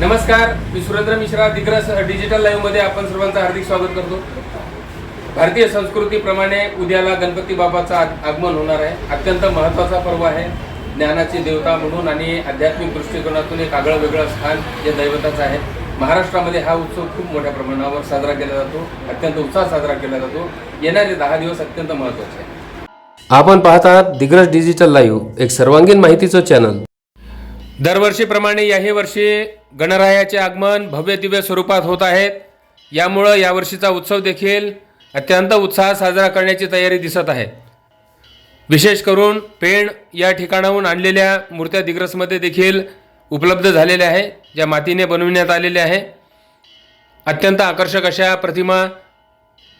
नमस्कार मी सुरेंद्र मिश्रा दिग्रस डिजिटल लाईव्हमध्ये आपण सर्वांचं हार्दिक स्वागत करतो. भारतीय संस्कृतीप्रमाणे उद्याला गणपती बाबाचं आग- आगमन होणार आहे. अत्यंत महत्त्वाचा पर्व आहे. ज्ञानाची देवता म्हणून आणि आध्यात्मिक दृष्टिकोनातून एक आगळं वेगळं स्थान या दैवताचं आहे. महाराष्ट्रामध्ये हा उत्सव खूप मोठ्या प्रमाणावर साजरा केला जातो. अत्यंत उत्साह साजरा केला जातो. येणारे दहा दिवस अत्यंत महत्त्वाचे आहे आपण पाहत आहात दिग्रज डिजिटल लाईव्ह एक सर्वांगीण माहितीचं चॅनल. दरवर्षीप्रमाणे याही वर्षी गणरायाचे आगमन भव्य दिव्य स्वरूपात होत आहेत यामुळं यावर्षीचा उत्सव देखील अत्यंत उत्साहात साजरा करण्याची तयारी दिसत आहे. विशेष करून पेण या ठिकाणाहून आणलेल्या मूर्त्या दिग्रसमध्ये देखील उपलब्ध झालेल्या आहे ज्या मातीने बनविण्यात आलेल्या आहे. अत्यंत आकर्षक अशा प्रतिमा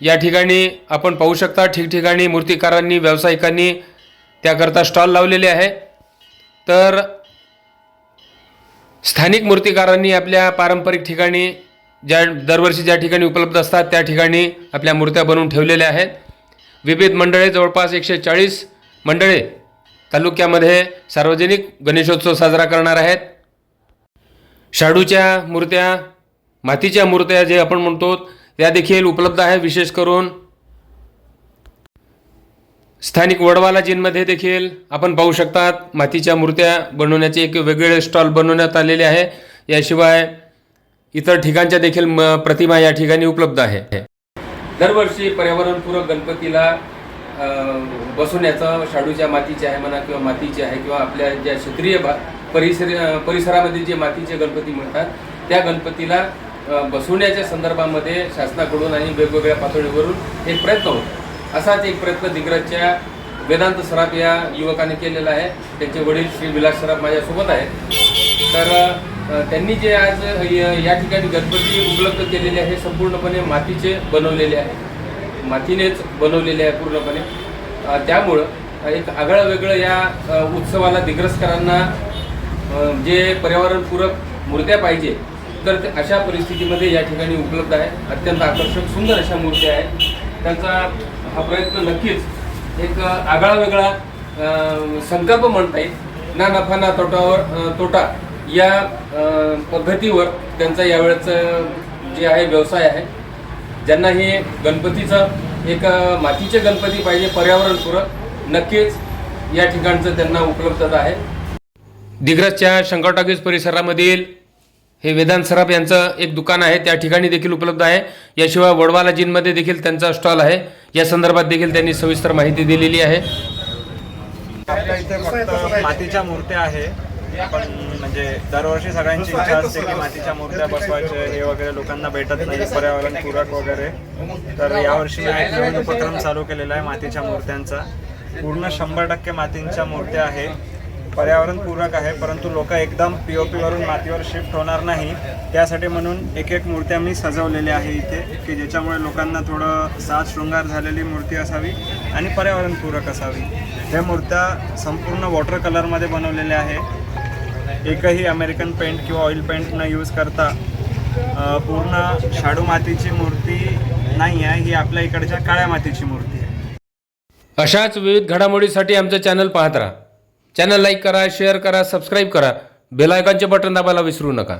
या ठिकाणी आपण पाहू शकता. ठिकठिकाणी मूर्तिकारांनी व्यावसायिकांनी त्याकरता स्टॉल लावलेले आहे. तर स्थानिक मूर्तिकारांनी आपल्या पारंपरिक ठिकाणी ज्या दरवर्षी ज्या ठिकाणी उपलब्ध असतात त्या ठिकाणी आपल्या मूर्त्या बनवून ठेवलेल्या आहेत. विविध मंडळे जवळपास एकशे चाळीस मंडळे तालुक्यामध्ये सार्वजनिक गणेशोत्सव साजरा करणार आहेत. शाडूच्या मूर्त्या मातीच्या मूर्त्या जे आपण म्हणतो त्या देखील उपलब्ध आहे विशेष करून स्थानिक वडवालाजींमध्ये देखील आपण पाहू शकतात मातीच्या मूर्त्या बनवण्याचे एक वेगळे स्टॉल बनवण्यात आलेले आहे. याशिवाय इतर ठिकाणच्या देखील म- प्रतिमा या ठिकाणी उपलब्ध आहे. दरवर्षी पर्यावरणपूरक गणपतीला बसवण्याचं शाडूच्या मातीचे आहे म्हणा किंवा मातीचे आहे किंवा आपल्या ज्या क्षेत्रीय भा परिसर परिसरामध्ये जे मातीचे गणपती म्हणतात त्या गणपतीला बसवण्याच्या संदर्भामध्ये शासनाकडून आणि वेगवेगळ्या पातळीवरून एक प्रयत्न होतो. असाच एक प्रयत्न दिग्रजच्या वेदांत सराफ या युवकाने केलेला आहे. त्यांचे वडील श्री विलास सराफ माझ्यासोबत आहेत. तर त्यांनी जे आज य- या ठिकाणी गणपती उपलब्ध केलेले आहे संपूर्णपणे मातीचे बनवलेले आहे. मातीनेच बनवलेले आहे पूर्णपणे. त्यामुळं एक आगळं वेगळं या उत्सवाला दिग्रसकरांना जे पर्यावरणपूरक मूर्त्या पाहिजे तर ते अशा परिस्थितीमध्ये या ठिकाणी उपलब्ध आहे. अत्यंत आकर्षक सुंदर अशा मूर्त्या आहेत. त्यांचा हा प्रयत्न नक्कीच एक आगळा वेगळा संकल्प म्हणता येईल. ना नफा ना तोटावर तोटा या पद्धतीवर त्यांचा यावेळेचं जे आहे व्यवसाय आहे. ज्यांना हे गणपतीचं एक मातीचे गणपती पाहिजे पर्यावरणपूरक नक्कीच या ठिकाणचं त्यांना उपलब्धता आहे. दिग्रजच्या शंकर टाकीज परिसरामधील हे वेदांत सराफ यांचं एक दुकान आहे. त्या ठिकाणी देखील उपलब्ध आहे. याशिवाय वडवाला जिनमध्ये देखील त्यांचा स्टॉल आहे. या संदर्भात देखील त्यांनी सविस्तर माहिती दिलेली आहे. आपल्या इथे फक्त मातीच्या मूर्त्या आहे. पण म्हणजे दरवर्षी सगळ्यांची इच्छा असते की मातीच्या मूर्त्या बसवायचे हे वगैरे लोकांना भेटत नाही पर्यावरण पूरक वगैरे. तर यावर्षी मी एक नवीन उपक्रम चालू केलेला आहे मातीच्या मूर्त्यांचा. पूर्ण शंभर टक्के मातींच्या मूर्त्या आहे पर्यावरण पूरक आहे परंतु लोक एकदम पी ओ पीवरून मातीवर शिफ्ट होणार नाही. त्यासाठी म्हणून एक एक मूर्त्या मी सजवलेल्या आहे इथे की ज्याच्यामुळे लोकांना थोडं साज शृंगार झालेली मूर्ती असावी आणि पर्यावरणपूरक असावी. ह्या मूर्त्या संपूर्ण वॉटर कलरमध्ये बनवलेल्या आहे. एकही अमेरिकन पेंट किंवा ऑइल पेंट न यूज करता पूर्ण शाडू मातीची मूर्ती नाही आहे ही आपल्या इकडच्या काळ्या मातीची मूर्ती आहे. अशाच विविध घडामोडीसाठी आमचं चॅनल पाहत राहा. चॅनल लाईक करा शेअर करा सबस्क्राईब करा. बेल आयकॉनचे बटन दाबायला विसरू नका.